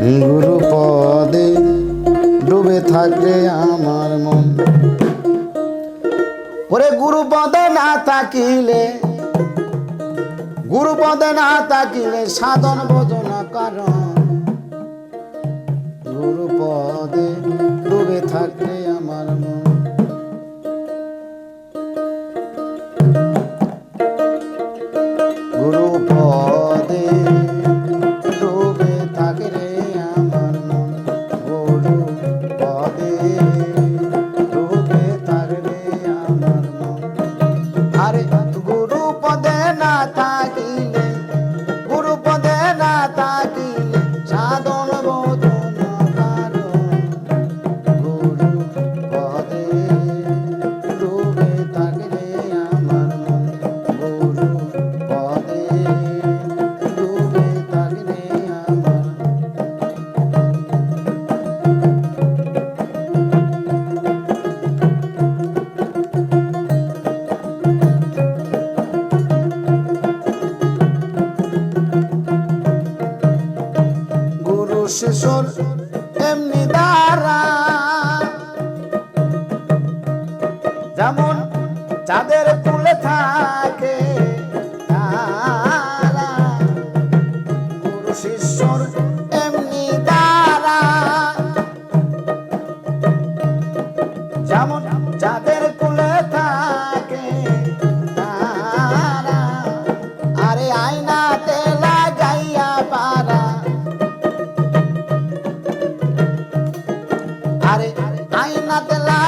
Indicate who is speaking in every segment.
Speaker 1: গুরু পদে ডুবে থাকবে আমার মন। ওরে গুরু পদে না থাকিলে, গুরু পদে না থাকিলে সাধন বোঝন কারণ। গুরু পদে ডুবে থাকবে আমার মন। না শিশুর এমনি দ্বারা যেমন চাঁদের কুলে থাকে তারা। গুরু শিষ্যর the like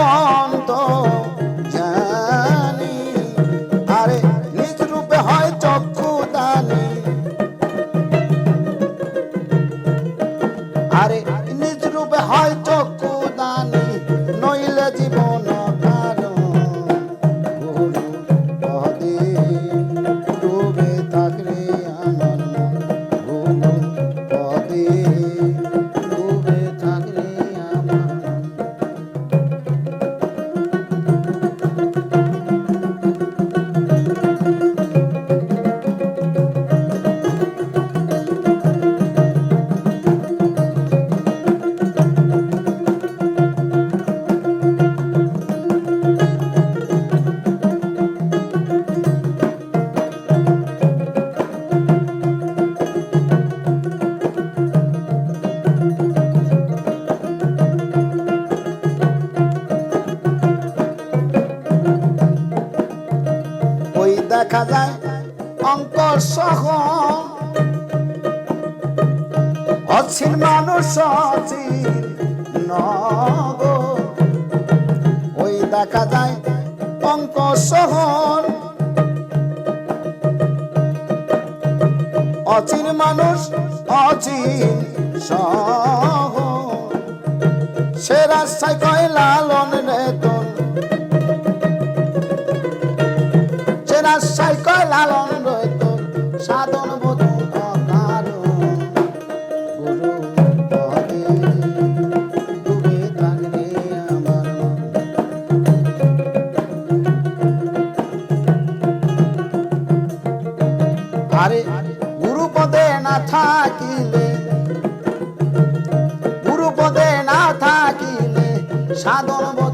Speaker 1: দেখা যায় অঙ্ক সহ। অচিন মানুষ অচিন ওই দেখা যায় অঙ্ক শহর অচিন মানুষ অচিন সহ। Sadolam